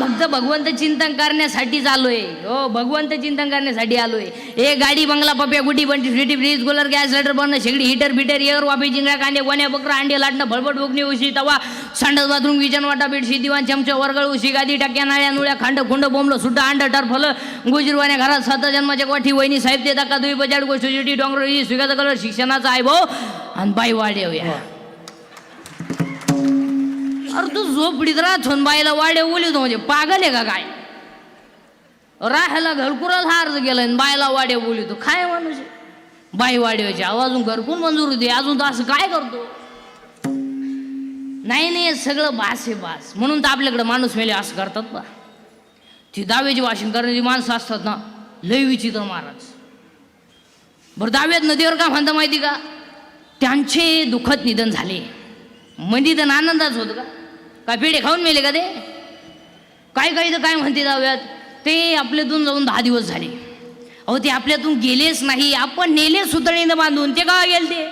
फक्त भगवंत चिंतन करण्यासाठी आलोय हो भगवंत चिंतन करण्यासाठी आलोय. हे गाडी बंगला पप्या गुटी बंटी फ्रिटी फ्रीज कूलर गॅस सिलेंडर बनणं शेगडी हिटर बिटर एअर वापी जिंगळा कांदे वण्या बकरा अंडे लाटणं भळबट बुकणी उशी तवा संडस बाथरूम किचन वाटा बेडशी दिवाण चमचा वर्गळ उशी गादी टाक्या नाळ्या नुळ्या खांड खुंड बोंबलं सुट्टा अंड टरफल गुजरवाण्या घरात सात जन्माच्या वाठी वहिनी साहेब ते दाका दुई बजाड गोष्टी डोंगर स्वीगाचा कलर शिक्षणाचा आहे भाऊ. आणि बाई वाढेवया हो, हो. अरे तू झोपडीत राहतो बाईला वाड्या बोलितो म्हणजे पागल आहे का काय? राहायला घरकुराला अर्ज केला आणि बायला वाड्या बोलितो काय माणूस बाई वाड्याची अजून घरकून मंजूर होते. अजून तर असं काय करतो? नाही नाही सगळं बास आहे बास. म्हणून तर आपल्याकडे माणूस मेले असं करतात बा. ती दावेची वाशिंग करणारी माणसं असतात ना लय विचित्र महाराज. बरं दाव्यात नदीवर का म्हणता माहिती का? त्यांचे दुःखद निधन झाले. म्हणजे तर आनंदाच होतं का? काय पेढे खाऊन मेले का ते? काय काही तर काय म्हणते जाऊयात ते आपल्यातून जाऊन दहा दिवस झाले. अहो ते आपल्यातून गेलेच नाही. आपण नेले सुतळीनं बांधून. ते का गेल ते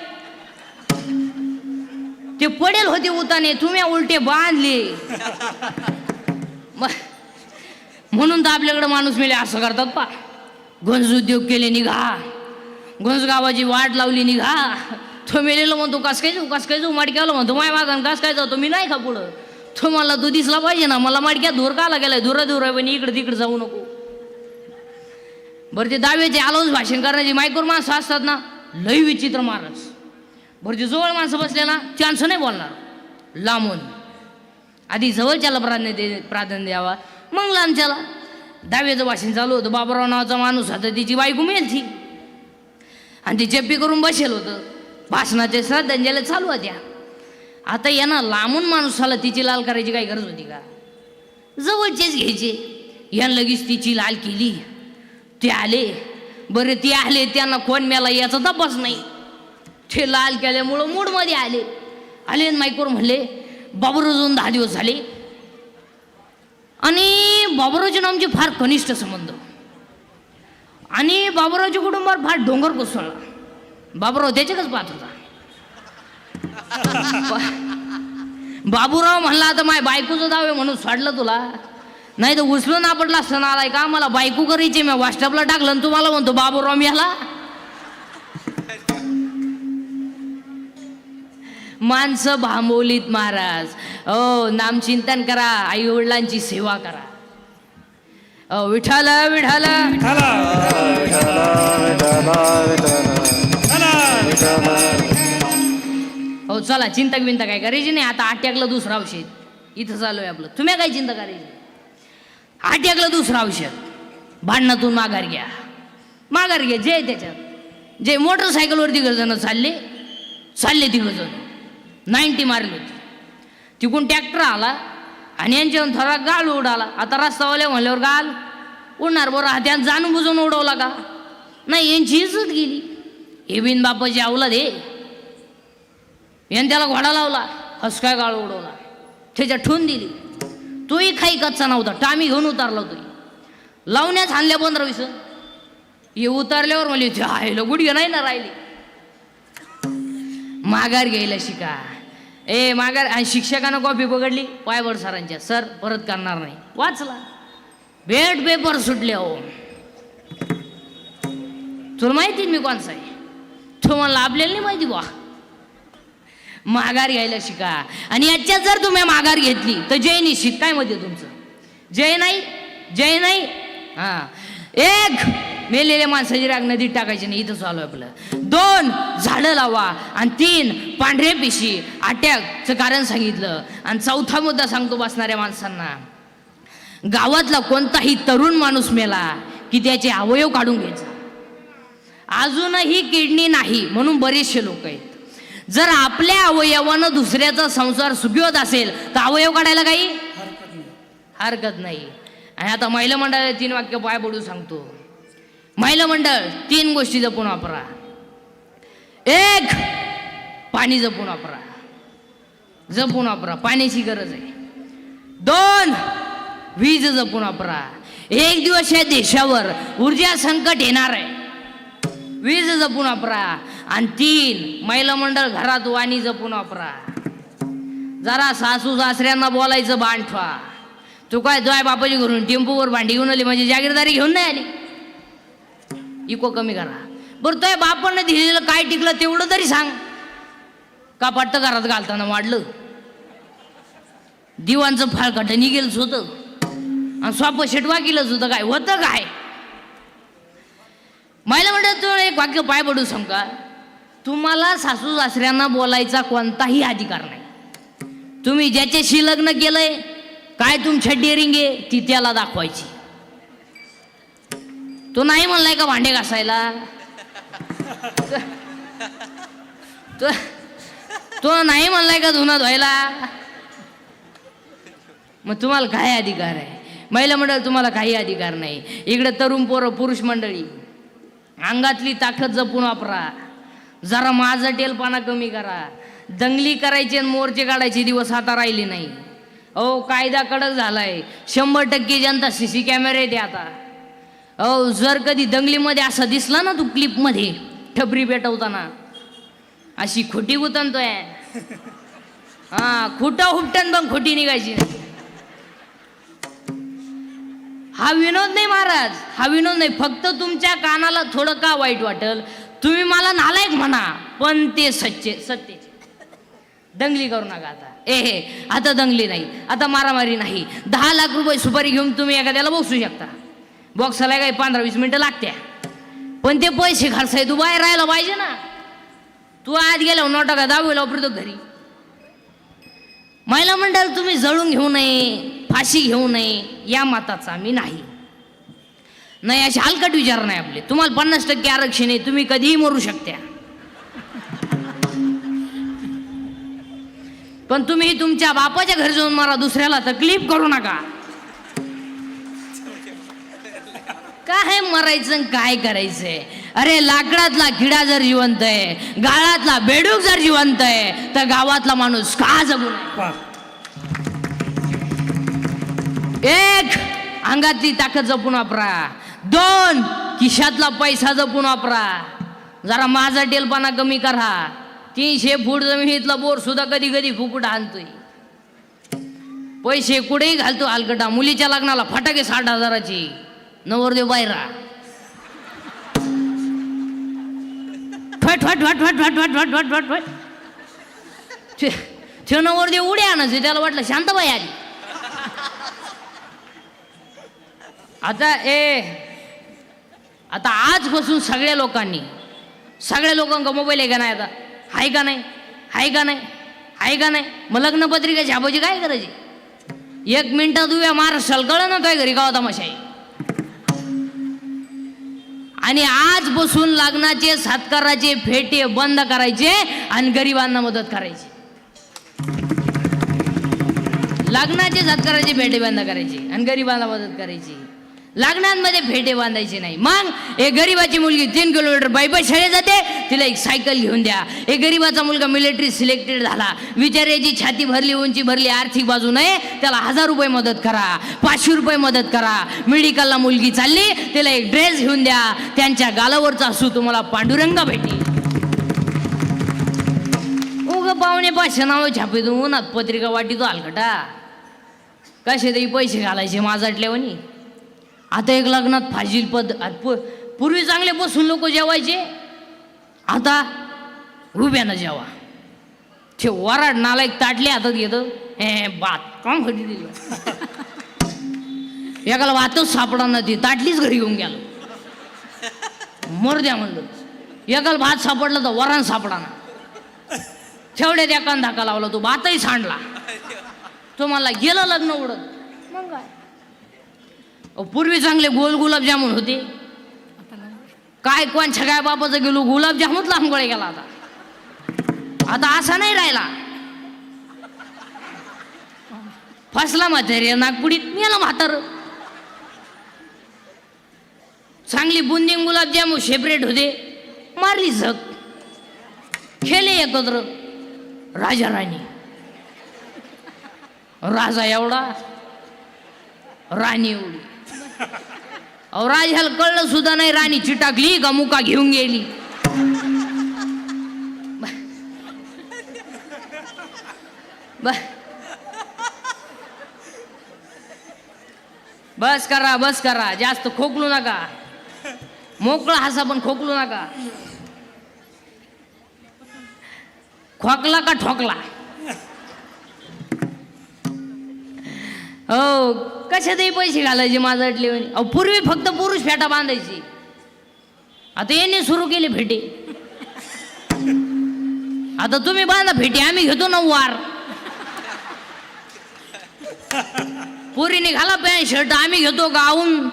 ते पडेल होते उताने. तुम्ही उलटे बांधले. म्हणून तर आपल्याकडे माणूस मेले असं करतात पा. गंज उद्योग केले निघा. गंज गावाची वाट लावली निघा. तो मेलेलो म्हणतो कस काय जाऊ? कस काय जाऊ? माडक्याला म्हणतो माय मागन कस काय जाऊ? मी नाही का पुढं? तो मला तो दिसला पाहिजे ना मला माडक्यात धूर काला गेलाय धुरा धुरा पण इकडे तिकडे जाऊ नको. बरं ते दावेचे आलोच भाषण करण्याची मायकोर माणसं असतात ना लई विचित्र महाराज. बरं ते जवळ माणसं बसले ना चान्स नाही बोलणार. लांबून. आधी जवळच्याला प्राधान्य दे प्राधान्य द्यावा. मग लांबच्याला. दावेचं भाषण चालू होतं बाबराव नावाचा माणूस होता तिची बायको मेलती आणि ती चप्पी करून बसेल होतं. भाषणाचे श्रद्धांजली चालू होत्या. आता यांना लांबून माणसाला तिची लाल करायची काही गरज होती का? जवळचेच घ्यायचे. यानं लगेच तिची लाल केली. ते आले. बरे ते आले त्यांना कोण मेला याचा तपास नाही. ते लाल केल्यामुळं मूडमध्ये आले. आले आणि म्हणले बाबूराव दहा दिवस झाले. आणि बाबुरावचे आमचे फार कनिष्ठ संबंध. आणि बाबुरावच्या कुटुंबावर फार डोंगर कोसळला. बाबुराव त्याच्याकच पाहत होता. बाबूराव म्हणला आता माय बायकोचं दावे म्हणून सोडलं तुला. नाही तर उचलून आपटला सण आलाय का? मला बायको करायची मी व्हॉट्सअपला टाकलं आणि तुम्हाला म्हणतो बाबूराव मी ह्याला माणसं भांबवलीत महाराज. हो नामचिंतन करा. आई वडिलांची सेवा करा. अ, विठाल विठाल हो चला चिंता बिंता काय करायची नाही आता आट्याकलं दुसरं औषध. इथं चालू आहे आपलं. तुम्ही काय चिंता करायची आट्याकलं दुसरं औषध. भांडणातून माघार घ्या. माघार घ्या जे आहे त्याच्यात. जे मोटरसायकलवर तिघ चालले चालले तिघ जण नाईन्टी मारली होती. तिकून ट्रॅक्टर आला आणि यांच्यावर थोडा गाल उडाला. आता रस्तावाल्या म्हणल्यावर गाल उडणार बरं. त्यानं जाणून बुजून उडवला का? नाही यांची इज्जत गेली. हे बिन बापाची अवलाद हे याने त्याला घोडा लावला हसकाय गाळ उडवला. त्याच्या ठून दिली. तोही काही कच्चा नव्हता टामी घेऊन उतारला तोही. लावण्याच आणल्या पंधरा वीस. हे उतारल्यावर म्हणले "ते गुडघे नाही ना राहिली. माघार घ्यायला शिका. ए माघार आणि शिक्षकानं कॉपी पकडली पायवर सरांच्या. सर परत करणार नाही. वाचला. भेट पेपर सुटले हो तुला माहिती मी कोणचा आहे? तो मला लाभलेलं नाही माहिती बा माघार घ्यायला शिका. आणि याच्यात जर तुम्ही माघार घेतली तर जय निश्चित काय मध्ये तुमचं? जय नाही जय नाही. हा. एक मेलेल्या माणसाची राग नदीत टाकायची नाही इथं चालू आहे आपलं. दोन झाडं लावा. आणि तीन पांढरे पिशी. अटॅकचं कारण सांगितलं. आणि चौथा मुद्दा सांगतो बसणाऱ्या माणसांना. गावातला कोणताही तरुण माणूस मेला की त्याचे अवयव काढून घ्यायचा. अजूनही किडनी नाही म्हणून बरेचसे लोक आहेत. जर आपल्या अवयवानं दुसऱ्याचा संसार सुखी होत असेल तर अवयव काढायला काही हरकत नाही. आणि आता महिला मंडळाला तीन वाक्य पाय पडू सांगतो. महिला मंडळ तीन गोष्टी जपून वापरा. एक पाणी जपून वापरा. जपून वापरा. पाण्याची गरज आहे. दोन वीज जपून वापरा. एक दिवस या देशावर ऊर्जा संकट येणार आहे. वीज जपून वापरा. आणि तीन महिला मंडळ घरात वाणी जपून वापरा. जरा सासू सासऱ्यांना बोलायचं बाण ठेवा तू काय तुझ्या बापाची घरून टेम्पूवर भांडी घेऊन आली म्हणजे जागीरदारी घेऊन नाही आली? इको कमी करा. बरं तोय बापानं दिलेलं काय टिकलं तेवढं तरी सांग. का पट्ट घरात घालताना वाढलं? दिवांचं फाळकट निघेलच होतं. आणि स्वाप शेटवा केलंच होतं काय? होतं काय? महिला म्हणतात तू एक वाक्य पाय पडू समका तुम्हाला सासू सासऱ्यांना बोलायचा कोणताही अधिकार नाही. तुम्ही ज्याच्याशी लग्न केलंय काय तुमच्या डेअरिंग आहे ती त्याला दाखवायची. तो नाही म्हणलाय का भांडे घासायला? तो तो नाही म्हणलाय का धुणं धुवायला? मग तुम्हाला काय अधिकार आहे? महिला मंडळ तुम्हाला काही अधिकार नाही. इकडे तरुण पोरं पुरुष मंडळी अंगातली ताकद जपून वापरा. जरा माझं टेलपाना कमी करा. दंगली करायची आणि मोर्चे काढायचे दिवस आता राहिले नाही. अहो कायदा कडक झालाय. शंभर टक्के जनता सी सी कॅमेरे येते आता. अहो जर कधी दंगलीमध्ये असं दिसला ना तू क्लिपमध्ये ठबरी पेटवताना. अशी खोटी गुतनतोय हा खोटा हुपटन पण खोटी निघायची. हा विनोद नाही महाराज. हा विनोद नाही. फक्त तुमच्या कानाला थोडं का वाईट वाटल? तुम्ही मला नालायक म्हणा पण ते सच्चे सत्य दंगली करू नका आता. ए हे आता दंगली नाही आता मारामारी नाही. दहा लाख रुपये सुपारी घेऊन तुम्ही एखाद्याला बॉक्सू शकता. बॉक्सला काही पंधरा वीस मिनटं लागत्या. पण ते पैसे खर्चाय तू बाहेर राहायला पाहिजे ना. तू आज गेल्यावर नोटा का दहावीला वापरतो घरी? महिला मंडळ तुम्ही जळून घेऊ नये फाशी घेऊ नये या मताचा मी नाही. नाही असे हलकट विचार नाही आपले. तुम्हाला पन्नास टक्के आरक्षण आहे तुम्ही कधीही मरू शकत्या पण तुम्ही तुमच्या बापाच्या घरी जाऊन मारा दुसऱ्याला तकलीफ करू नका. काय मरायचं काय करायचंय? अरे लाकडातला किडा जर जिवंत आहे गाळातला बेडूक जर जिवंत आहे तर गावातला माणूस का जगू एक अंगातली ताकद जपून वापरा. दोन खिशातला पैसा जपून वापरा. जरा माझा टेलपणा कमी करा. तीनशे फूट जमिनीतला बोर सुद्धा कधी कधी फुकट आणतोय. पैसे कुठेही घालतो अलकटा मुलीच्या लग्नाला फटाके साठ हजाराची. नवरदेव बायरा फट फट फट फट फट फट फट फट फट फट. ते- ते नवरदेव उड्या आणायचे. त्याला वाटलं शांतबाई आली. आता ए आता आजपासून सगळ्या लोकांनी सगळ्या लोकांका मोबाईल आहे का नाही आता? आहे का नाही? आहे का नाही? आहे का नाही? मग लग्नपत्रिका छापायची काय करायची? एक मिनटात उभ्या महाराष्ट्राला कळलं ना काय घरी गावात तमाशा आणि आजपासून लग्नाचे सत्काराचे फेटे बंद करायचे आणि गरिबांना मदत करायची. लग्नाचे सत्काराचे फेटे बंद करायचे आणि गरिबांना मदत करायची. लग्नांमध्ये फेटे बांधायचे नाही. मग एक गरीबाची मुलगी तीन किलोमीटर बायपास शाळेत जाते तिला एक सायकल घेऊन द्या. एक गरीबाचा मुलगा मिलिटरी सिलेक्टेड झाला. विचारायची छाती भरली उंची भरली आर्थिक बाजू नाही. त्याला हजार रुपये मदत करा पाचशे रुपये मदत करा. मेडिकलला मुलगी चालली तिला एक ड्रेस घेऊन द्या. त्यांच्या गालावरचा असू तुम्हाला पांडुरंग भेटी उग पाहुणे पाचशे नावं छापे तू उन्हात पत्रिका वाटी तो हलकटा कसे तरी पैसे घालायचे माझाटल्यावानी? आता एक लग्नात फाजील पद पूर्वी चांगले बसून लोक जेवायचे. आता उभ्यानं जेवा. ते वराड नालायक ताटले हातात घेतं. हे बात काम खटी दिलं? एकाला वातच सापडा ना ती. ताटलीच घरी घेऊन गेलो. मर द्या म्हणलं. एकाला भात सापडला तर वरण सापडा ना तेवढ्यात एकान धाका लावला. तो भातही सांडला. तो मला गेलं लग्न उडत मग काय? पूर्वी चांगले गोल गुलाबजामुन होते. काय कोण छगाय बापाचं गेलो गुलाबजामुन लांबगोळे गेला आता. आता असा नाही राहिला. फसला म्हातारे नागपुडीत मेला म्हातार. चांगली बुंदी आणि गुलाबजामुन सेपरेट होते. मारली झक. खेळले एकत्र. राजा राणी. राजा एवढा. राणी एवढी. अहो राजाला कळलं सुद्धा नाही राणी चिटाकली का मुका घेऊन गेली. बस करा बस करा जास्त खोकलू नका. मोकळा हसा पण खोकलू नका. खोकला का ठोकला? हो कशातही पैसे घालायचे माझ्यातले म्हणे. अहो पूर्वी फक्त पुरुष फेटा बांधायची. आता यांनी सुरू केले फेटे. आता तुम्ही बांधा फेटे आम्ही घेतो ना वार. पोरीने घाला पॅन्ट शर्ट आम्ही घेतो गाऊन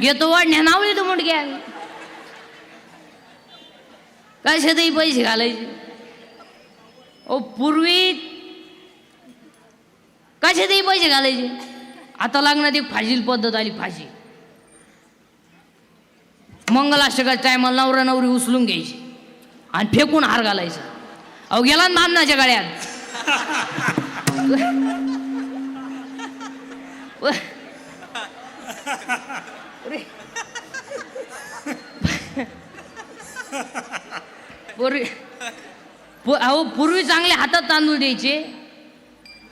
घेतो वाढण्या नाव येतो मुडक्या. कशातही पैसे घालायचे. ओ पूर्वी कशातही पैसे घालायचे? आता लग्नात एक फाजील पद्धत आली फाशी. मंगलाष्टकाच्या टायमाला नवरा नवरी उचलून घ्यायची आणि फेकून हार घालायचा. अहो गेला ना मामनाच्या गाड्यात पूर्वी पु- अहो पूर्वी चांगले हातात तांदूळ द्यायचे.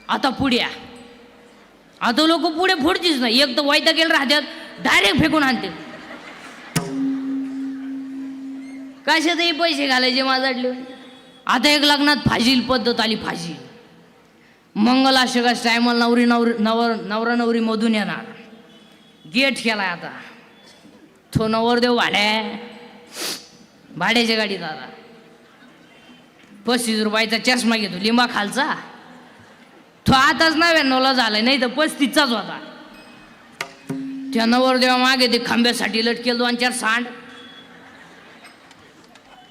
आता पुड्या आता लोक पुढे फोडतीच नाही. एक तर वायता गेलं राहतात डायरेक्ट फेकून आणते कशातही पैसे घालायचे माझ्याकडले आता एक लग्नात फाजील पद्धत आली फाजील मंगलाष्टकाच टायमाला नवरी नवरी नवर नवरा नवरी मधून येणार. गेट केलाय आता. तो नवरदेव भाड्या भाड्याच्या गाडीत आता. पस्तीस रुपयाचा चष्मा घेतो. लिंबा खालचा तो आताच नव्याण्णवला झालाय नाही तर पस्तीसचाच होता. त्या नवरदेवा मागे ते खांब्यासाठी लटकेल दोन चार सांड.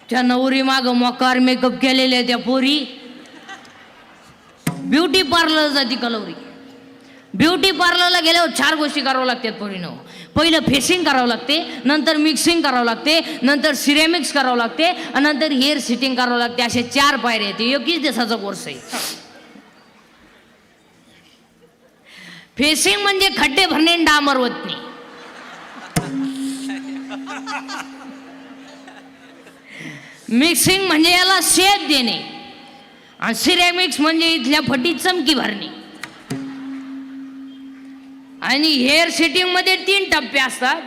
त्या नवरी माग मोकार मेकअप केलेले त्या पोरी. ब्युटी पार्लर जाती कलवरी. ब्युटी पार्लरला गेल्यावर चार गोष्टी करावं लागतात पोरीनं. पहिलं फेसिंग करावं लागते नंतर मिक्सिंग करावं लागते नंतर सिरेमिक्स करावं लागते आणि नंतर हेअर सिटिंग करावं लागते. असे चार पायऱ्या आहेत. एकवीस दिवसाचा कोर्स आहे. फेसिंग म्हणजे खड्डे भरणे डामर डांबर नाही मिक्सिंग म्हणजे याला शेप देणे. आणि सिरेमिक्स म्हणजे इथल्या फटीत चमकी भरणे. आणि हेअर सेटिंगमध्ये तीन टप्पे असतात.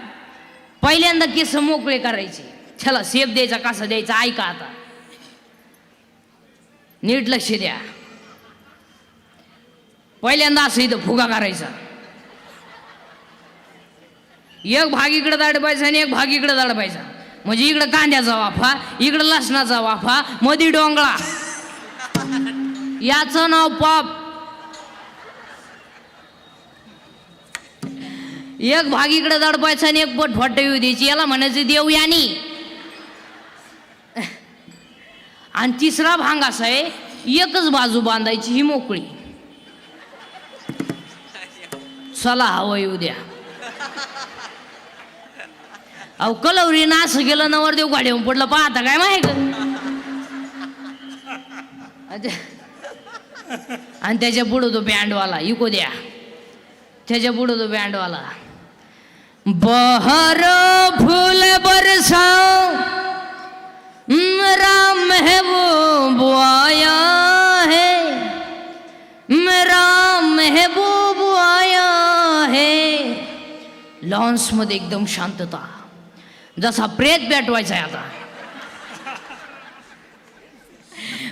पहिल्यांदा केस मोकळे करायचे. चला शेप द्यायचा कसा द्यायचा ऐका आता. नीट लक्ष द्या. पहिल्यांदा असं इथं फुगा करायचा. एक भाग इकडे दाडपायचा आणि एक भाग इकडे दाडपायचा म्हणजे इकडं कांद्याचा वाफा इकडं लसणाचा वाफा मधी डोंगळा. याचं नाव पाप. एक भाग इकडे दडपायचा आणि एक पट फट येऊ द्यायची. याला म्हणायचं देव यानी. आणि तिसरा भांग असा आहे एकच बाजू बांधायची ही मोकळी. चला हवं येऊ द्या. अहो कलवरी नास गेलं नवरदेव गाडी पडलं पाहता काय माहिती. आणि त्याच्या पुढं तो बँडवाला इको द्या. त्याच्या पुढं तो बँडवाला. बहर फुल बरसाओ मेरा महबूब आया है मेरा महबूब लॉन्स मध्ये एकदम शांतता. जसा प्रेत पेटवायचा आहे आता.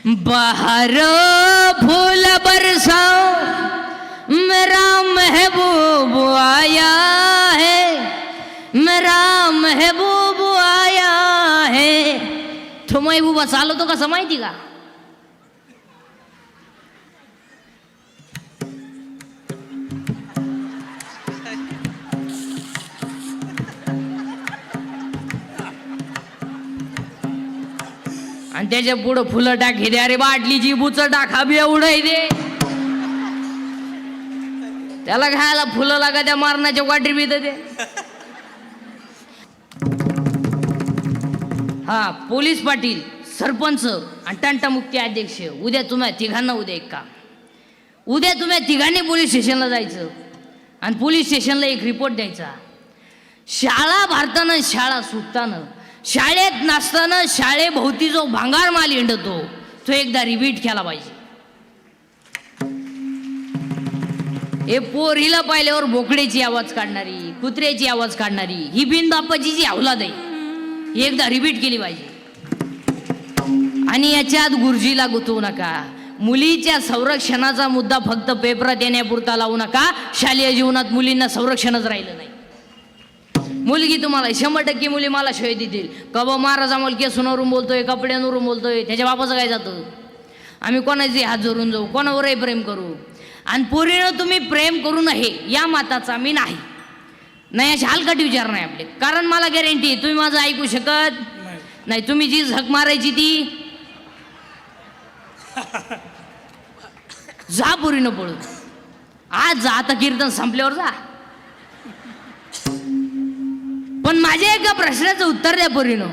बाहर फूल बरसाओ मेरा महबूब आया है. मेरा महबूब आया है. तो महबूबा चालवतो कसं माहिती का? आणि त्याच्या पुढं फुलं टाक दे. अरे बाटलीची बुच टाका बी एवढं दे. त्याला घ्यायला फुलं लागा त्या मारण्याच्या वाटी बी दे हा पोलीस पाटील सरपंच आणि टंटामुक्ती अध्यक्ष. उद्या तुम्ही तिघांना उद्या एक का उद्या तुम्ही तिघांनी पोलीस स्टेशनला जायचं आणि पोलीस स्टेशनला एक रिपोर्ट द्यायचा. शाळा भारतानं शाळा सुटताना शाळेत नसताना शाळेभोवती जो भांगार माल हिंडतो तो एकदा रिपीट केला पाहिजे. हे पोरीला पाहिल्यावर बोकड्याची आवाज काढणारी कुत्र्याची आवाज काढणारी ही बिन बापाची जी अवलाद आहे. ही एकदा रिपीट केली पाहिजे. आणि याच्यात गुरुजीला गुंतवू नका. मुलीच्या संरक्षणाचा मुद्दा फक्त पेपरात येण्यापुरता लावू नका. शालेय जीवनात मुलींना संरक्षणच राहिलं नाही. मुलगी तुम्हाला शंभर टक्के मुली मला शिवाय देतील. कबा महाराजा मला केसूनवरून बोलतोय कपड्यांवरून बोलतोय त्याच्या बापाचं काय जातं? आम्ही कोणाचे हात जोडून जाऊ कोणावरही प्रेम करू. आणि पोरीनं तुम्ही प्रेम करू नये या माताचा मी नाही. नाही असे हलकट विचार नाही आपले. कारण मला गॅरंटी तुम्ही माझं ऐकू शकत नाही. तुम्ही जी झक मारायची ती जा पोरीनं पळून. आज जा आता कीर्तन संपल्यावर जा. पण माझ्या एका प्रश्नाचं उत्तर द्या पोरीनो.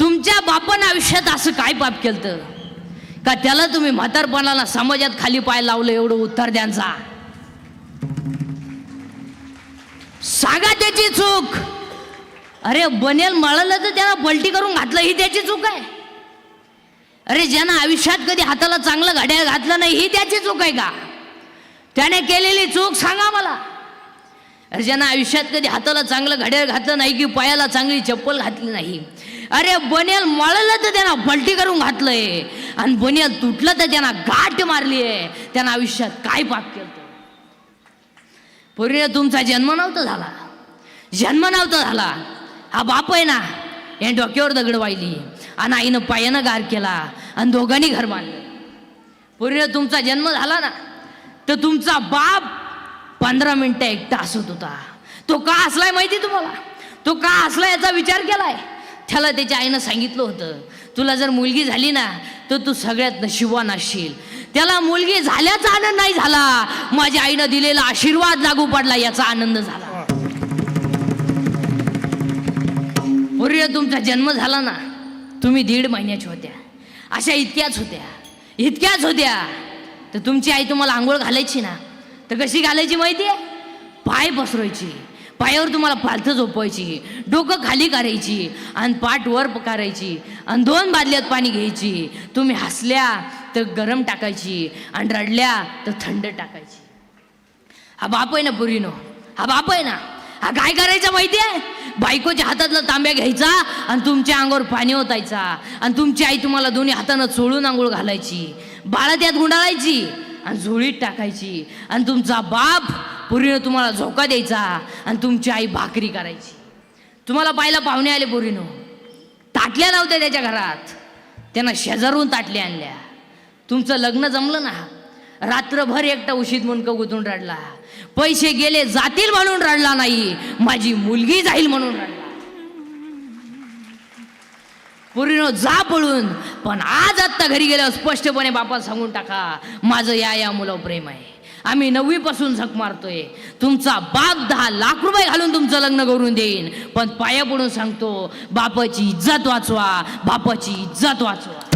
तुमच्या बापानं आयुष्यात असं काय पाप केलं का त्याला तुम्ही म्हातारपणाला समाजात खाली पाय लावलं एवढं उत्तर द्यांचा? सांगा त्याची चूक. अरे बनेल मळलं तर त्याला पलटी करून घातलं ही त्याची चूक आहे. अरे ज्यानं आयुष्यात कधी हाताला चांगलं घड्याळ घातलं नाही ही त्याची चूक आहे का? त्याने केलेली चूक सांगा मला. अरे ज्यानं आयुष्यात कधी हाताला चांगलं घड्याळ घातलं नाही की पायाला चांगली चप्पल घातली नाही. अरे बनेल मळलं तर त्यांना पलटी करून घातलंय. आणि बनेल तुटलं तर त्यांना गाठ मारली आहे त्यांना आयुष्यात काय पाप केलं पूर्वी तुमचा जन्म नव्हता झाला. जन्म नव्हता झाला. हा बाप आहे ना या डोक्यावर दगड वाहिली. आणि आईनं पायानं गार केला आणि दोघांनी घर बांधलं. पूर्वी तुमचा जन्म झाला ना तर तुमचा बाप पंधरा मिनटं एकटा असत होता. तो का असलाय माहिती तुम्हाला? तो का असला याचा विचार केलाय? त्याला त्याच्या आईनं सांगितलं होतं तुला जर मुलगी झाली ना तर तू सगळ्यात नशिबान असशील. त्याला मुलगी झाल्याचा आनंद नाही झाला. माझ्या आईनं दिलेला आशीर्वाद लागू पडला याचा आनंद झाला. पूर्वी तुमचा जन्म झाला ना तुम्ही दीड महिन्याच्या होत्या. अशा इतक्याच होत्या. इतक्याच होत्या. तर तुमची आई तुम्हाला आंघोळ घालायची ना तर कशी घालायची माहिती आहे? पाय पसरायची. पायावर तुम्हाला पालथं झोपवायची. डोकं खाली करायची आणि पाठ वर करायची आणि दोन बादल्यात पाणी घ्यायची. तुम्ही हसल्या तर गरम टाकायची आणि रडल्या तर थंड टाकायची. हा बाप आहे ना पुरीनो? हा बाप आहे ना? हा काय करायचा माहिती आहे? बायकोच्या हातातला तांब्या घ्यायचा आणि तुमच्या अंगावर पाणी ओतायचा. आणि तुमची आई तुम्हाला दोन्ही हातानं चोळून आंघोळ घालायची. बाळा त्यात गुंडाळायची. आणि झोळीत टाकायची. आणि तुमचा बाप पुरीनं तुम्हाला झोका द्यायचा आणि तुमची आई भाकरी करायची. तुम्हाला पाहिलं पाहुणे आले पुरीनं. ताटल्या नव्हत्या त्याच्या घरात. त्यांना शेजारून ताटल्या आणल्या. तुमचं लग्न जमलं ना? रात्रभर एकटा उशीत मुंडकं गुंतून रडला. पैसे गेले जातील म्हणून रडला नाही. माझी मुलगी जाईल म्हणून रडला. पुरीनो जा पळून पण आज आत्ता घरी गेल्यावर स्पष्टपणे बापा सांगून टाका माझं या या मुलं प्रेम आहे. आम्ही नववीपासून झक मारतोय. तुमचा बाप दहा लाख रुपये घालून तुमचं लग्न करून देईन. पण पाया पडून सांगतो बापाची इज्जत वाचवा बापाची इज्जत वाचवा.